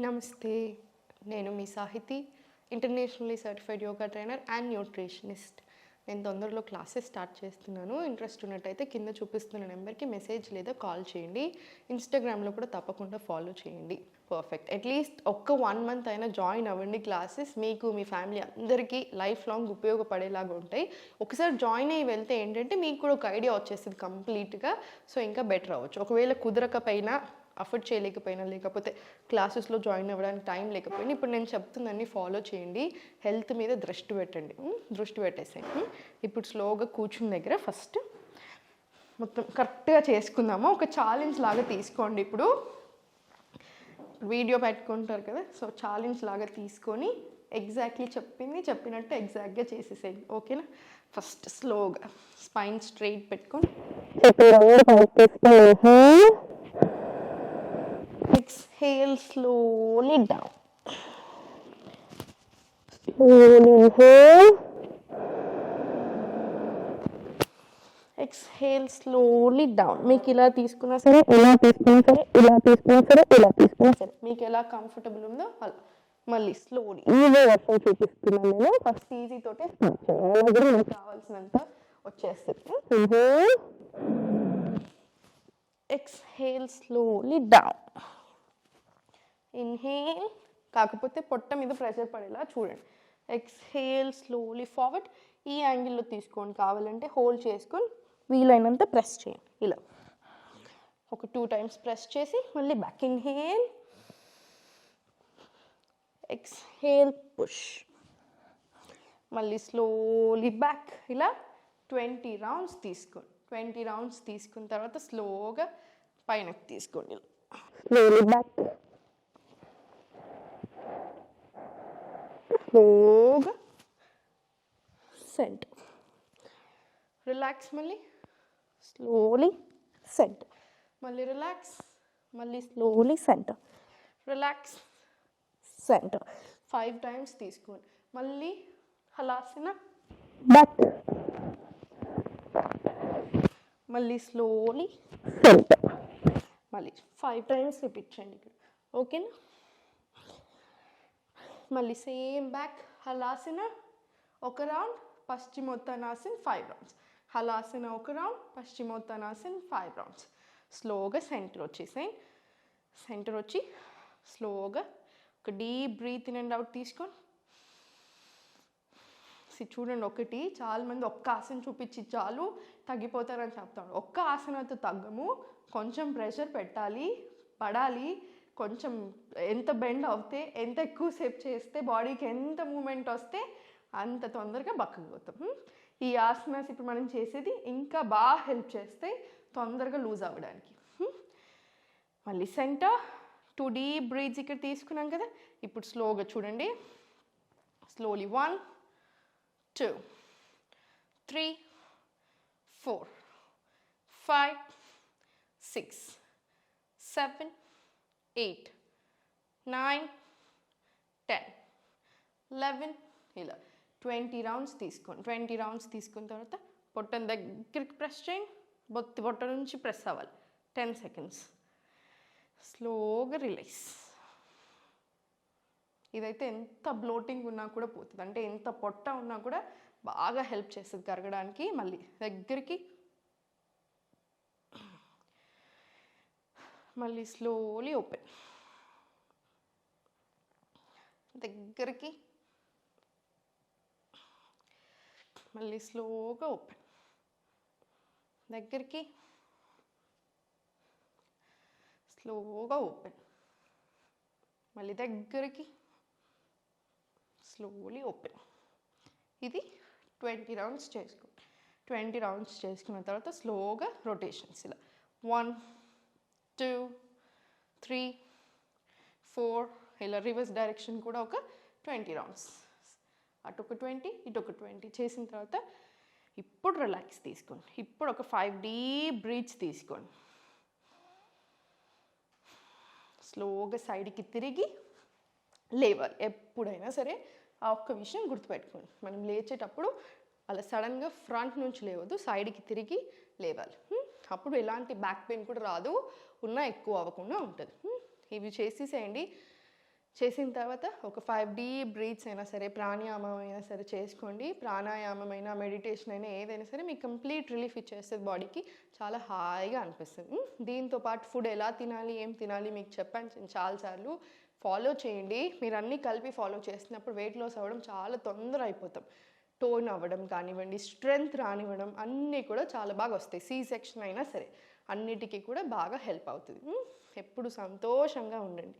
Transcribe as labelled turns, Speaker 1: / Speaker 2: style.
Speaker 1: నమస్తే నేను మీ Sahithi internationally certified yoga trainer and nutritionist. నేను తొందరలో క్లాసెస్ స్టార్ట్ చేస్తున్నాను. ఇంట్రెస్ట్ ఉన్నట్టయితే కింద చూపిస్తున్న నెంబర్కి మెసేజ్ లేదా కాల్ చేయండి. ఇన్స్టాగ్రామ్లో కూడా తప్పకుండా ఫాలో చేయండి. పర్ఫెక్ట్. అట్లీస్ట్ ఒక్క వన్ మంత్ అయినా జాయిన్ అవ్వండి క్లాసెస్. మీకు మీ ఫ్యామిలీ అందరికీ లైఫ్ లాంగ్ ఉపయోగపడేలాగా ఉంటాయి. ఒకసారి జాయిన్ అయ్యి వెళ్తే ఏంటంటే మీకు కూడా ఒక ఐడియా వచ్చేస్తుంది కంప్లీట్గా. సో ఇంకా బెటర్ అవ్వచ్చు. ఒకవేళ కుదరకపోయినా అఫోర్డ్ చేయలేకపోయినా లేకపోతే క్లాసెస్లో జాయిన్ అవ్వడానికి టైం లేకపోయినా ఇప్పుడు నేను చెప్తుందని ఫాలో చేయండి. హెల్త్ మీద దృష్టి పెట్టండి. దృష్టి పెట్టేసేయండి. ఇప్పుడు స్లోగా కూర్చున్న దగ్గర ఫస్ట్ మొత్తం కరెక్ట్గా చేసుకుందాము. ఒక ఛాలెంజ్ లాగా తీసుకోండి ఇప్పుడు. వీడియో పెట్టుకుంటారు కదా సో ఛాలెంజ్ లాగా తీసుకొని ఎగ్జాక్ట్లీ చెప్పింది చెప్పినట్టు ఎగ్జాక్ట్గా చేసేసేయండి. ఓకేనా? ఫస్ట్ స్లోగా స్పైన్ స్ట్రైట్ పెట్టుకొని. Exhale slowly down. Slowly inhale. Exhale slowly down మీకు ఇలా తీసుకున్నా సరే ఇలా తీసుకున్నా సరే ఇలా తీసుకున్నా సరే ఇలా తీసుకున్నా సరే. మీకు ఎలా కంఫర్టబుల్ ఉందో అలా. మళ్ళీ స్లోలీ ఈజీ వర్షన్ చూపిస్తున్నాను నేను. ఫస్ట్ ఈజీ తోటే స్టార్ట్ చేయాలి మనకు కావాల్సినంత వచ్చేస్తుంది. Inhale exhale slowly down inhale కాకపోతే పొట్ట మీద ప్రెషర్ పడేలా చూడండి. ఎక్స్హేల్ స్లోలీ ఫార్వర్డ్ ఈ యాంగిల్లో తీసుకోండి. కావాలంటే హోల్డ్ చేసుకొని వీలైనంత ప్రెస్ చేయండి. ఇలా. ఒక టూ టైమ్స్ ప్రెస్ చేసి మళ్ళీ బ్యాక్ ఇన్హేల్ ఎక్స్హేల్ పుష్ మళ్ళీ స్లోలీ బ్యాక్ ఇలా ట్వంటీ రౌండ్స్ తీసుకోండి. ట్వంటీ రౌండ్స్ తీసుకున్న తర్వాత స్లోగా పైనకి తీసుకోండి స్లోలీ బ్యాక్ స్లోగా సెంటర్ రిలాక్స్ మళ్ళీ? స్లోలీ సెంటర్ మళ్ళీ రిలాక్స్ మళ్ళీ slowly centre relax centre five times తీసుకోండి మళ్ళీ హలాసిన? బ్యాక్ మళ్ళీ స్లోలీ సెంటర్ మళ్ళీ ఫైవ్ టైమ్స్ రిపీట్ చేయండి ఇక్కడ. ఓకేనా మళ్ళీ సేమ్ బ్యాక్. హలాసిన ఒక రౌండ్ పశ్చిమోత్తనాసిన్ ఫైవ్ రౌండ్స్ హలాసిన ఒక రౌండ్ పశ్చిమోత్తనాసిన్ ఫైవ్ రౌండ్స్ స్లోగా సెంటర్ వచ్చేసాయి. సెంటర్ వచ్చి స్లోగా ఒక deep breath in and out తీసుకొని. సి చూడండి ఒకటి చాలామంది ఒక్క ఆసన చూపించి చాలు తగ్గిపోతారని చెప్తాను ఒక్క ఆసనతో తగ్గము. కొంచెం ప్రెషర్ పెట్టాలి పడాలి కొంచెం ఎంత బెండ్ అవుతే ఎంత ఎక్కువసేపు చేస్తే బాడీకి ఎంత మూమెంట్ వస్తే అంత తొందరగా బక్కగవుతాం ఈ ఆసనాస్ ఇప్పుడు మనం చేసేది ఇంకా బాగా హెల్ప్ చేస్తాయి తొందరగా లూజ్ అవ్వడానికి. మళ్ళీ సెంటర్ టూ డీప్ బ్రీత్స్ ఇక్కడ తీసుకున్నాం కదా. ఇప్పుడు స్లోగా చూడండి. Slowly one two three four five six seven eight nine ten eleven ఇలా ట్వంటీ రౌండ్స్ తీసుకోండి. ట్వంటీ రౌండ్స్ తీసుకున్న తర్వాత పొట్టను దగ్గరికి ప్రెస్ చేయండి. బొత్తి పొట్ట నుంచి ప్రెస్ అవ్వాలి. Ten seconds. స్లోగా రిలీజ్. ఇదైతే ఎంత బ్లోటింగ్ ఉన్నా కూడా పోతుంది. అంటే ఎంత పొట్ట ఉన్నా కూడా బాగా హెల్ప్ చేస్తుంది కరగడానికి. మళ్ళీ దగ్గరికి మళ్ళీ స్లోలీ ఓపెన్ దగ్గరికి మళ్ళీ స్లోగా ఓపెన్ దగ్గరికి స్లోగా ఓపెన్ మళ్ళీ దగ్గరికి స్లోలీ ఓపెన్ ఇది ట్వంటీ రౌండ్స్ చేసుకో ట్వంటీ రౌండ్స్ చేసుకున్న తర్వాత స్లోగా రొటేషన్స్ ఇలా. వన్ టూ త్రీ ఫోర్ ఇలా రివర్స్ డైరెక్షన్ కూడా ఒక ట్వంటీ రౌండ్స్ అటు ఒక ట్వంటీ ఇటు ఒక ట్వంటీ చేసిన తర్వాత ఇప్పుడు రిలాక్స్ తీసుకోండి. ఇప్పుడు ఒక ఫైవ్ డీప్ బ్రీచ్ తీసుకోండి. స్లోగా సైడ్కి తిరిగి లేవాలి. ఎప్పుడైనా సరే ఆ ఒక్క విషయం గుర్తుపెట్టుకోండి. మనం లేచేటప్పుడు అలా సడన్గా ఫ్రంట్ నుంచి లేవద్దు సైడ్కి తిరిగి లేవాలి. అప్పుడు ఎలాంటి బ్యాక్ పెయిన్ కూడా రాదు. ఉన్నా ఎక్కువ అవ్వకుండా ఉంటుంది. ఇవి చేసేసేయండి. చేసిన తర్వాత ఒక ఫైవ్ డీప్ బ్రీత్స్ అయినా సరే ప్రాణాయామం అయినా సరే చేసుకోండి. ప్రాణాయామం అయినా మెడిటేషన్ అయినా ఏదైనా సరే మీకు కంప్లీట్ రిలీఫ్ ఇచ్చేస్తుంది బాడీకి చాలా హాయిగా అనిపిస్తుంది. దీంతో పాటు ఫుడ్ ఎలా తినాలి ఏం తినాలి మీకు చెప్పాను చాలాసార్లు. ఫాలో చేయండి. మీరు అన్నీ కలిపి ఫాలో చేసినప్పుడు వెయిట్ లాస్ అవ్వడం చాలా తొందర అయిపోతాం. టోన్ అవ్వడం కానివ్వండి స్ట్రెంగ్త్ రానివ్వడం అన్నీ కూడా చాలా బాగా వస్తాయి. సి సెక్షన్ అయినా సరే అన్నిటికీ కూడా బాగా హెల్ప్ అవుతుంది. ఎప్పుడు సంతోషంగా ఉండండి.